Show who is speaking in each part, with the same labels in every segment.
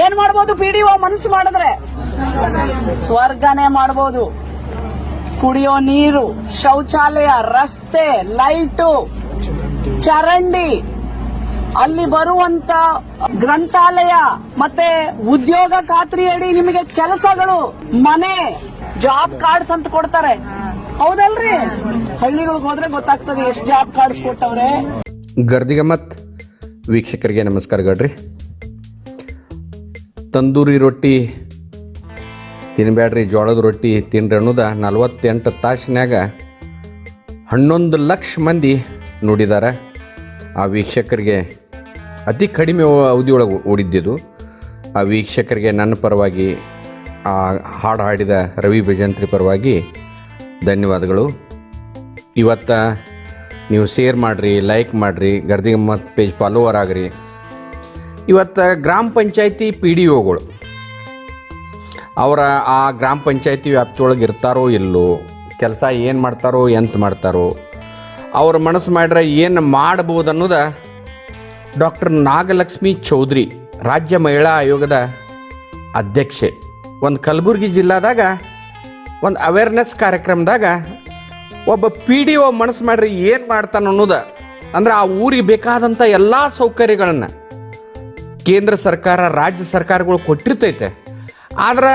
Speaker 1: ಏನ್ ಮಾಡ್ಬೋದು P D O ಮನಸ್ಸು ಮಾಡಿದ್ರೆ? ಸ್ವರ್ಗನೇ ಮಾಡ್ಬೋದು. ಕುಡಿಯೋ ನೀರು, ಶೌಚಾಲಯ, ರಸ್ತೆ, ಲೈಟು, ಚರಂಡಿ. ಅಲ್ಲಿ ಬರುವಂತ ಗ್ರಂಥಾಲಯ, ಮತ್ತೆ ಉದ್ಯೋಗ ಖಾತ್ರಿಯಡಿ ನಿಮಗೆ ಕೆಲಸಗಳು, ಮನೆ ಜಾಬ್ ಕಾರ್ಡ್ಸ್ ಅಂತ ಕೊಡ್ತಾರೆ. ಹೌದಲ್ರಿ? ಹಳ್ಳಿಗಳಿಗೆ ಹೋದ್ರೆ ಗೊತ್ತಾಗ್ತದೆ ಎಷ್ಟು ಜಾಬ್ ಕಾರ್ಡ್ಸ್ ಕೊಟ್ಟವ್ರೆ.
Speaker 2: ಗರ್ದಿಗಮ್ಮತ್ ವೀಕ್ಷಕರಿಗೆ ನಮಸ್ಕಾರಗಳ್ರಿ. ತಂದೂರಿ ರೊಟ್ಟಿ ತಿನ್ಬೇಡ್ರಿ ಜೋಳದ ರೊಟ್ಟಿ ತಿನ್ರಿ ಅನ್ನೋದ ನಲ್ವತ್ತೆಂಟು ತಾಸಿನಾಗ ಹನ್ನೊಂದು ಲಕ್ಷ ಮಂದಿ ನೋಡಿದ್ದಾರೆ ಆ ವೀಕ್ಷಕರಿಗೆ ಅತಿ ಕಡಿಮೆ ಅವಧಿಯೊಳಗೆ ಓಡಿದ್ದಿದ್ದು ಆ ವೀಕ್ಷಕರಿಗೆ ನನ್ನ ಪರವಾಗಿ, ಆ ಹಾಡು ಹಾಡಿದ ರವಿ ಭಜಂತ್ರಿ ಪರವಾಗಿ ಧನ್ಯವಾದಗಳು. ಇವತ್ತು ನೀವು ಶೇರ್ ಮಾಡಿರಿ, ಲೈಕ್ ಮಾಡಿರಿ ಗರ್ದಿಗಮ್ಮ ಪೇಜ್ ಫಾಲೋವರ್ ಆಗ್ರಿ. ಇವತ್ತು ಗ್ರಾಮ ಪಂಚಾಯತಿ ಪಿ ಡಿ ಒಗಳು ಅವರ ಆ ಗ್ರಾಮ ಪಂಚಾಯತಿ ವ್ಯಾಪ್ತಿಯೊಳಗೆ ಇರ್ತಾರೋ ಇಲ್ಲೋ, ಕೆಲಸ ಏನು ಮಾಡ್ತಾರೋ, ಎಂತ ಮಾಡ್ತಾರೋ, ಅವ್ರ ಮನಸ್ಸು ಮಾಡ್ರೆ ಏನು ಮಾಡ್ಬೋದು ಅನ್ನೋದ ಡಾಕ್ಟರ್ ನಾಗಲಕ್ಷ್ಮಿ ಚೌಧರಿ, ರಾಜ್ಯ ಮಹಿಳಾ ಆಯೋಗದ ಅಧ್ಯಕ್ಷೆ. ಒಂದು ಕಲಬುರಗಿ ಜಿಲ್ಲಾದಾಗ, ಒಂದು ಅವೇರ್ನೆಸ್ ಕಾರ್ಯಕ್ರಮದಾಗ ಒಬ್ಬ ಪಿ ಡಿ ಒ ಮನಸ್ಸು ಮಾಡ್ರಿ ಏನು ಮಾಡ್ತಾನೆ ಅನ್ನೋದು, ಅಂದ್ರೆ ಆ ಊರಿಗೆ ಬೇಕಾದಂಥ ಎಲ್ಲ ಸೌಕರ್ಯಗಳನ್ನು ಕೇಂದ್ರ ಸರ್ಕಾರ, ರಾಜ್ಯ ಸರ್ಕಾರಗಳು ಕೊಟ್ಟಿರ್ತೈತೆ. ಆದ್ರೆ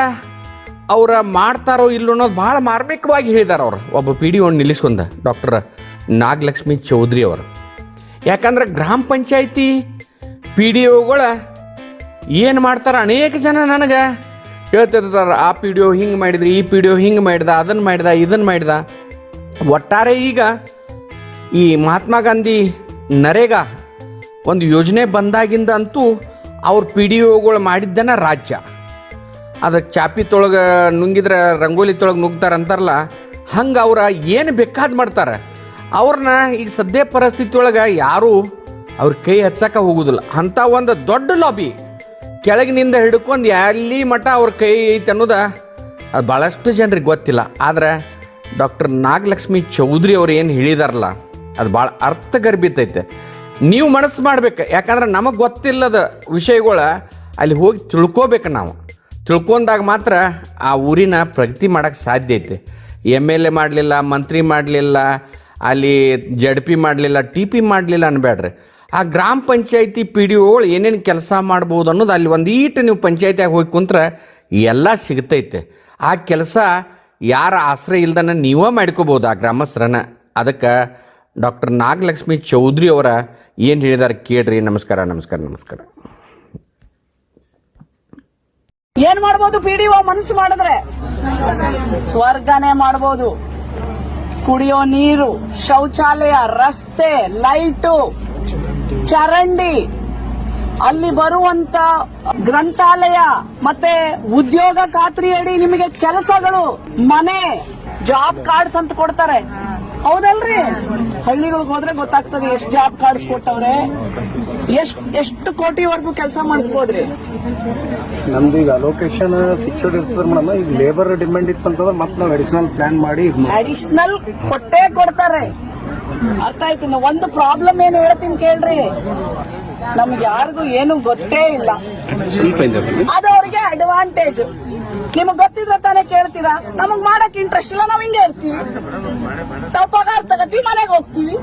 Speaker 2: ಅವರ ಮಾಡ್ತಾರೋ ಇಲ್ಲೋ ಅನ್ನೋದು ಭಾಳ ಮಾರ್ಮಿಕವಾಗಿ ಹೇಳಿದಾರೆ ಅವ್ರು. ಒಬ್ಬ ಪಿ ಡಿ ಒಂದು ನಿಲ್ಲಿಸ್ಕೊಂಡ ಡಾಕ್ಟರ್ ನಾಗಲಕ್ಷ್ಮಿ ಚೌಧರಿ ಅವರು. ಯಾಕಂದ್ರೆ ಗ್ರಾಮ ಪಂಚಾಯತಿ ಪಿ ಡಿ ಒಗಳ ಏನು ಮಾಡ್ತಾರೆ ಅನೇಕ ಜನ ನನಗೆ ಹೇಳ್ತಿರ್ತಾರೆ, ಆ ಪಿ ಡಿ ಒ ಹಿಂಗೆ ಮಾಡಿದ್ರಿ, ಈ ಪಿ ಡಿ ಒ ಹಿಂಗೆ ಮಾಡಿದ ಅದನ್ನು ಮಾಡಿದ ಇದನ್ನು ಮಾಡಿದ. ಒಟ್ಟಾರೆ ಈಗ ಈ ಮಹಾತ್ಮ ಗಾಂಧಿ ನರೇಗಾ ಒಂದು ಯೋಜನೆ ಬಂದಾಗಿಂದ ಅಂತೂ ಅವ್ರ ಪಿ ಡಿ ಒಗಳು ಮಾಡಿದ್ದನ ರಾಜ್ಯ. ಅದು ಚಾಪಿ ತೊಳಗೆ ನುಂಗಿದ್ರೆ ರಂಗೋಲಿ ತೊಳಗೆ ನುಗ್ತಾರೆ ಅಂತಾರಲ್ಲ, ಹಂಗೆ ಅವ್ರ ಏನು ಬೇಕಾದ ಮಾಡ್ತಾರೆ. ಅವ್ರನ್ನ ಈಗ ಸದ್ಯ ಪರಿಸ್ಥಿತಿ ಒಳಗೆ ಯಾರೂ ಅವ್ರ ಕೈ ಹಚ್ಚಕ್ಕೆ ಹೋಗೋದಿಲ್ಲ. ಅಂಥ ಒಂದು ದೊಡ್ಡ ಲಾಬಿ ಕೆಳಗಿನಿಂದ ಹಿಡ್ಕೊಂಡು ಎಲ್ಲಿ ಮಠ ಅವ್ರ ಕೈ ಐತೆ ಅನ್ನೋದ ಅದು ಭಾಳಷ್ಟು ಜನರಿಗೆ ಗೊತ್ತಿಲ್ಲ. ಆದರೆ ಡಾಕ್ಟರ್ ನಾಗಲಕ್ಷ್ಮಿ ಚೌಧರಿ ಅವ್ರು ಏನು ಹೇಳಿದಾರಲ್ಲ, ಅದು ಭಾಳ ಅರ್ಥಗರ್ಭಿತೈತೆ ನೀವು ಮನಸ್ಸು ಮಾಡ್ಬೇಕು. ಯಾಕಂದ್ರೆ ನಮಗೆ ಗೊತ್ತಿಲ್ಲದ ವಿಷಯಗಳ ಅಲ್ಲಿ ಹೋಗಿ ತಿಳ್ಕೊಬೇಕು ನಾವು. ತಿಳ್ಕೊಂಡಾಗ ಮಾತ್ರ ಆ ಊರಿನ ಪ್ರಗತಿ ಮಾಡೋಕ್ಕೆ ಸಾಧ್ಯ ಐತೆ. ಎಂ ಎಲ್ ಎ ಮಾಡಲಿಲ್ಲ, ಮಂತ್ರಿ ಮಾಡಲಿಲ್ಲ, ಅಲ್ಲಿ ಜಡ್ ಪಿ ಮಾಡಲಿಲ್ಲ ಟಿ ಪಿ ಮಾಡಲಿಲ್ಲ ಅನ್ಬೇಡ್ರಿ ಆ ಗ್ರಾಮ ಪಂಚಾಯತಿ ಪಿ ಡಿ ಒಗಳು ಏನೇನು ಕೆಲಸ ಮಾಡ್ಬೋದು ಅನ್ನೋದು ಅಲ್ಲಿ ಒಂದು ಈಟು ನೀವು ಪಂಚಾಯತಿಯಾಗಿ ಹೋಗಿ ಕುಂತ್ರೆ ಎಲ್ಲ ಸಿಗ್ತೈತೆ. ಆ ಕೆಲಸ ಯಾರ ಆಶ್ರಯ ಇಲ್ದನ ನೀವೇ ಮಾಡ್ಕೋಬೋದು ಆ ಗ್ರಾಮಸ್ಥರನ್ನ. ಅದಕ್ಕೆ ಡಾಕ್ಟರ್ ನಾಗಲಕ್ಷ್ಮಿ ಚೌಧರಿ ಅವರ ಏನು ಹೇಳಿದಾರೆ ಕೇಳ್ರಿ, ನಮಸ್ಕಾರ ನಮಸ್ಕಾರ ನಮಸ್ಕಾರ.
Speaker 1: ಏನ್ ಮಾಡ್ಬೋದು ಪಿ ಡಿ ಒ ಮನಸ್ಸು ಮಾಡಿದ್ರೆ? ಸ್ವರ್ಗನೇ ಮಾಡ್ಬೋದು. ಕುಡಿಯೋ ನೀರು, ಶೌಚಾಲಯ, ರಸ್ತೆ, ಲೈಟು, ಚರಂಡಿ. ಅಲ್ಲಿ ಬರುವಂತ ಗ್ರಂಥಾಲಯ, ಮತ್ತೆ ಉದ್ಯೋಗ ಖಾತ್ರಿಯಡಿ ನಿಮಗೆ ಕೆಲಸಗಳು, ಮನೆ ಜಾಬ್ ಕಾರ್ಡ್ಸ್ ಅಂತ ಕೊಡ್ತಾರೆ. ಹೌದಲ್ರಿ? ಹಳ್ಳಿಗಳಿಗೆ ಹೋದ್ರೆ ಗೊತ್ತಾಗ್ತದೆ ಎಷ್ಟು ಜಾಬ್ ಕಾರ್ಡ್ಸ್ ಕೊಟ್ಟವ್ರೆ. ಎಷ್ಟು ಎಷ್ಟು ಕೋಟಿವರೆಗೂ ಕೆಲಸ ಮಾಡಿಸ್ಬೋದ್ರಿ?
Speaker 3: ನಮ್ದು ಈಗ ಅಲೋಕೇಶನ್ ಫಿಕ್ಸ್ಡ್ ಇರ್ತದೆ ಮೇಡಮ್. ಈಗ ಲೇಬರ್ ಡಿಮ್ಯಾಂಡ್ ಇತ್ತು ಅಂತಂದ್ರೆ ಮತ್ತೆ ನಾವು ಅಡಿಷನಲ್ ಪ್ಲಾನ್ ಮಾಡಿ
Speaker 1: ಅಡಿಷನಲ್ ಕೊಟ್ಟೇ ಕೊಡ್ತಾರೆ. ಅರ್ಥ ಆಯ್ತು ಒಂದು ಪ್ರಾಬ್ಲಮ್ ಏನು ಹೇಳ್ತೀನಿ ಕೇಳ್ರಿ. ನಮ್ಗೆ ಯಾರಿಗೂ ಏನು ಗೊತ್ತೇ ಇಲ್ಲ. ಅದು ಅಡ್ವಾಂಟೇಜ್ ನಿಮಗ್ ಗೊತ್ತಿದ್ರೆ ತಾನೇ ಕೇಳ್ತೀರಾ? ನಮಗ್ ಮಾಡಕ್ ಇಂಟ್ರೆಸ್ಟ್ ಇಲ್ಲ, ನಾವ್ ಹಿಂಗೆ ಇರ್ತೀವಿ. ನಾವ್ ಮನೆಗ್ ಮನೆಗೆ ಹೋಗ್ತೀವಿ.